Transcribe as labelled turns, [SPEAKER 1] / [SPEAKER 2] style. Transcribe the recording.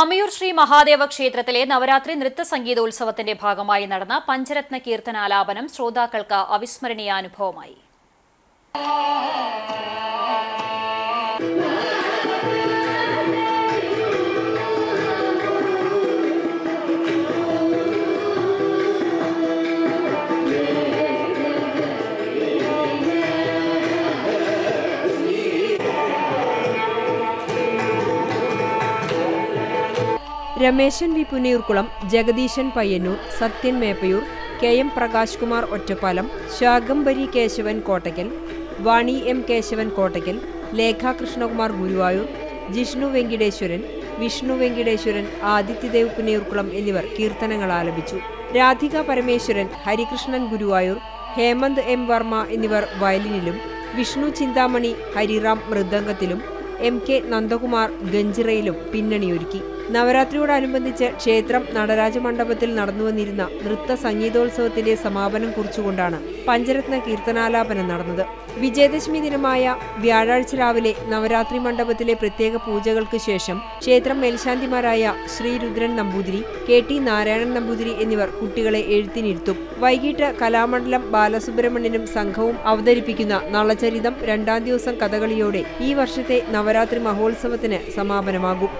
[SPEAKER 1] മമ്മിയൂർ ശ്രീ മഹാദേവ ക്ഷേത്രത്തിലെ നവരാത്രി നൃത്ത സംഗീതോത്സവത്തിന്റെ ഭാഗമായി നടന്ന പഞ്ചരത്ന കീർത്തനാലാപനം ശ്രോതാക്കൾക്ക് അവിസ്മരണീയ
[SPEAKER 2] Rameshan V Punnayurkulam Jagadeeshan Payyanur Sathyan Meppayur K M Prakash Kumar Ottapalam Shakambari Keshavan Kottakkal Vani M Keshavan Kottakkal Lekha Krishnakumar Guruvayur Jishnu Venkiteswaran Vishnu Venkiteswaran Adityadev Punnayurkulam എന്നിവർ കീർത്തനങ്ങൾ ആലപിച്ചു. രാധിക പരമേശ്വരൻ ഹരികൃഷ്ണൻ ഗുരുവായൂർ ഹേമന്ത് എം വർമ്മ എന്നിവർ വയലിനിലും വിഷ്ണു ചിന്താമണി ഹരിറാം മൃദംഗത്തിലും എം കെ നന്ദകുമാർ ഗഞ്ചിറയിലും പിന്നണിയൊരുക്കി. നവരാത്രിയോടനുബന്ധിച്ച് ക്ഷേത്രം നടരാജ മണ്ഡപത്തിൽ നടന്നുവന്നിരുന്ന നൃത്ത സംഗീതോത്സവത്തിന്റെ സമാപനം കുറിച്ചുകൊണ്ടാണ് പഞ്ചരത്ന കീർത്തനാലാപനം നടന്നത്. വിജയദശമി ദിനമായ വ്യാഴാഴ്ച രാവിലെ നവരാത്രി മണ്ഡപത്തിലെ പ്രത്യേക പൂജകൾക്ക് ശേഷം ക്ഷേത്രം മേൽശാന്തിമാരായ ശ്രീ രുദ്രൻ നമ്പൂതിരി കെ ടി നാരായണൻ നമ്പൂതിരി എന്നിവർ കുട്ടികളെ എഴുത്തിനിരുത്തും വൈകിട്ട് കലാമണ്ഡലം ബാലസുബ്രഹ്മണ്യനും സംഘവും അവതരിപ്പിക്കുന്ന നളചരിതം രണ്ടാം ദിവസം കഥകളിയോടെ ഈ വർഷത്തെ നവരാത്രി മഹോത്സവത്തിന് സമാപനമാകും.